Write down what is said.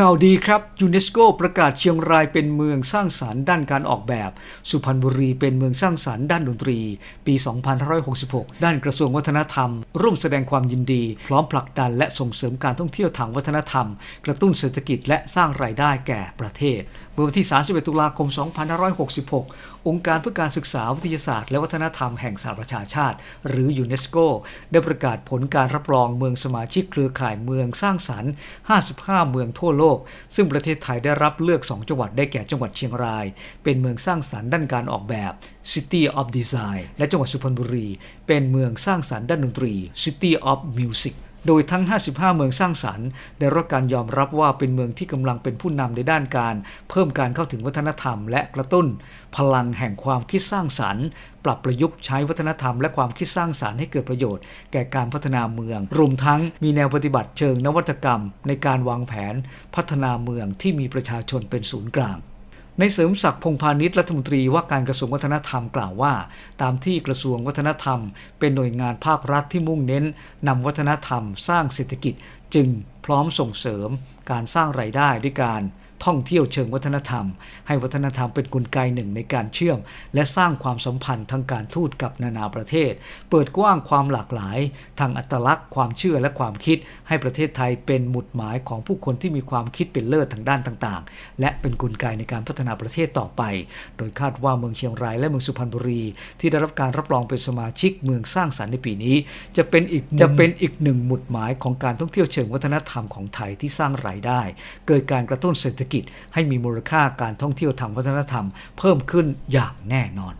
ข่าวดีครับยูเนสโกประกาศเชียงรายเป็นเมืองสร้างสารรค์ด้านการออกแบบ สุพรรณบุรีเป็นเมืองสร้างสารรค์ด้านดนตรี ปี 2566 ด้านกระทรวงวัฒนธรรม ร่วมแสดงความยินดี พร้อมผลักดันและส่งเสริมการท่องเที่ยวทางวัฒนธรรม กระตุ้นเศรษฐกิจและสร้างรายได้แก่ประเทศเมื่อวันที่ 31 ตุลาคม 2566 องค์การเพื่อการศึกษาวิทยาศาสตร์และวัฒนธรรมแห่งสหประชาชาติ หรือยูเนสโกได้ประกาศผลการรับรองเมืองสมาชิกเครือข่ายเมืองสร้างสรรค์ 55 เมืองทั่วโลกซึ่งประเทศไทยได้รับเลือก 2 จังหวัดได้แก่จังหวัดเชียงราย เป็นเมืองสร้างสรรค์ด้านการออกแบบ City of Design และจังหวัดสุพรรณบุรี เป็นเมืองสร้างสรรค์ด้านดนตรี City of Music โดยทั้ง 55 เมืองสร้างสรรค์ ได้รับการยอมรับว่าเป็นเมืองที่กำลังเป็นผู้นำในด้านการ เพิ่มการเข้าถึงวัฒนธรรม และกระตุ้น พลังแห่งความคิดสร้างสรรค์ ปรับประยุกต์ใช้วัฒนธรรมและความคิดสร้างสรรค์ให้เกิดประโยชน์แก่การพัฒนาเมือง รวมทั้งมีแนวปฏิบัติเชิงนวัตกรรม ในการวางแผน พัฒนาเมืองที่มีประชาชนเป็นศูนย์กลาง ในเสริมศักดิ์พงพาณิชย์รัฐมนตรีว่าการกระทรวงวัฒนธรรมกล่าวว่า ตามที่กระทรวงวัฒนธรรม เป็นหน่วยงานภาครัฐที่มุ่งเน้นนำวัฒนธรรม สร้างเศรษฐกิจ จึงพร้อมส่งเสริมการสร้างรายได้ด้วยการ ท่องเที่ยวเชิงวัฒนธรรม ให้วัฒนธรรมเป็นกลไกหนึ่งในการเชื่อม และสร้างความสัมพันธ์ทางการทูตกับนานาประเทศ เปิดกว้างความหลากหลาย ทางอัตลักษณ์ ความเชื่อและความคิด ให้ประเทศไทยเป็นหมุดหมายของผู้คนที่มีความคิดเป็นเลิศทางด้านต่างๆ และเป็นกลไกในการพัฒนาประเทศต่อไป โดยคาดว่าเมืองเชียงรายและเมืองสุพรรณบุรี ที่ได้รับการรับรองเป็นสมาชิกเมืองสร้างสรรค์ในปีนี้ จะเป็นอีกจะเป็นอีกหนึ่งหมุดหมายของการท่องเที่ยวเชิงวัฒนธรรมของไทยที่สร้างรายได้ เกิดการกระตุ้นเศรษฐกิจ ให้มีมูลค่าการท่องเที่ยวทางวัฒนธรรม เพิ่มขึ้นอย่างแน่นอน